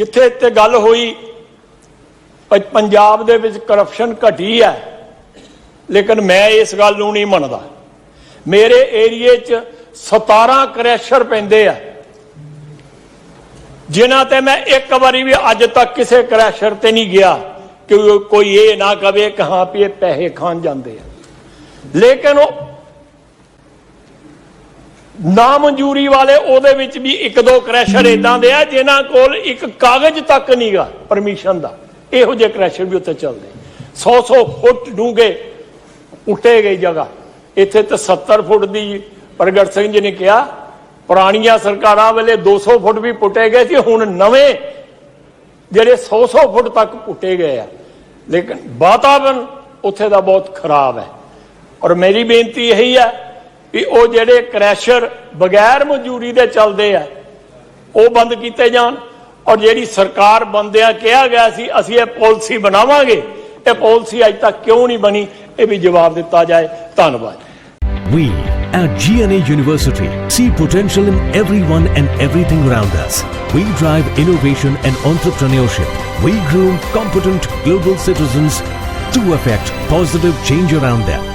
ਜਿੱਥੇ ਇੱਥੇ ਗੱਲ ਹੋਈ ਪੰਜਾਬ ਦੇ ਵਿੱਚ ਕਰਪਸ਼ਨ ਘਟੀ ਹੈ, ਲੇਕਿਨ ਮੈਂ ਇਸ ਗੱਲ ਨੂੰ ਨਹੀਂ ਮੰਨਦਾ। ਮੇਰੇ ਏਰੀਏ 'ਚ 17 ਕ੍ਰੈਸ਼ਰ ਪੈਂਦੇ ਆ, ਜਿਨ੍ਹਾਂ ਤੇ ਮੈਂ ਇੱਕ ਵਾਰੀ ਵੀ ਅੱਜ ਤੱਕ ਕਿਸੇ ਕ੍ਰੈਸ਼ਰ ਤੇ ਨਹੀਂ ਗਿਆ ਕਿ ਕੋਈ ਇਹ ਨਾ ਕਵੇ ਕਿ ਹਾਂ ਵੀ ਇਹ ਪੈਸੇ ਖਾਣ ਜਾਂਦੇ ਆ। ਲੇਕਿਨ ਉਹ ਨਾ ਮਨਜ਼ੂਰੀ ਵਾਲੇ ਉਹਦੇ ਵਿੱਚ ਵੀ ਇੱਕ ਦੋ ਕ੍ਰੈਸ਼ਰ ਇਦਾਂ ਦੇ ਆ ਜਿਨ੍ਹਾਂ ਕੋਲ ਇੱਕ ਕਾਗਜ਼ ਤੱਕ ਨਹੀਂਗਾ ਪਰਮਿਸ਼ਨ ਦਾ। ਇਹੋ ਜਿਹੇ ਕ੍ਰੈਸ਼ਰ ਵੀ ਉੱਥੇ ਚੱਲਦੇ। 100 100 ਫੁੱਟ ਡੂੰਘੇ ਉੱਟੇ ਗਈ ਜਗ੍ਹਾ। ਇੱਥੇ ਤਾਂ 70 ਫੁੱਟ ਦੀ ਪ੍ਰਗਟ ਸਿੰਘ ਜੀ ਨੇ ਕਿਹਾ ਪੁਰਾਣੀਆਂ ਸਰਕਾਰਾਂ ਵੇਲੇ 200 ਫੁੱਟ ਵੀ ਪੁੱਟੇ ਗਏ ਸੀ ਹੁਣ ਨਵੇਂ ਜਿਹੜੇ 100 100 ਫੁੱਟ ਤੱਕ ਪੁੱਟੇ ਗਏ ਆ। ਲੇਕਿਨ ਵਾਤਾਵਰਣ ਉੱਥੇ ਦਾ ਬਹੁਤ ਖਰਾਬ ਹੈ। ਔਰ ਮੇਰੀ ਬੇਨਤੀ ਇਹੀ ਹੈ ਕਿ ਉਹ ਜਿਹੜੇ ਕ੍ਰੈਸ਼ਰ ਬਗੈਰ ਮਨਜ਼ੂਰੀ ਦੇ ਚੱਲਦੇ ਆ ਉਹ ਬੰਦ ਕੀਤੇ ਜਾਣ ਔਰ ਜਿਹੜੀ ਸਰਕਾਰ ਬੰਦਿਆਂ ਕਿਹਾ ਗਿਆ ਸੀ ਅਸੀਂ ਇਹ ਪਾਲਿਸੀ ਬਣਾਵਾਂਗੇ ਇਹ ਪਾਲਿਸੀ ਅਜ ਤੱਕ ਕਿਉਂ ਨਹੀਂ ਬਣੀ ਇਹ ਵੀ ਜਵਾਬ ਦਿੱਤਾ ਜਾਏ ਧੰਨਵਾਦ We at GNA University see potential in everyone and everything around us. We drive innovation and entrepreneurship. We groom competent global citizens to affect positive change around them.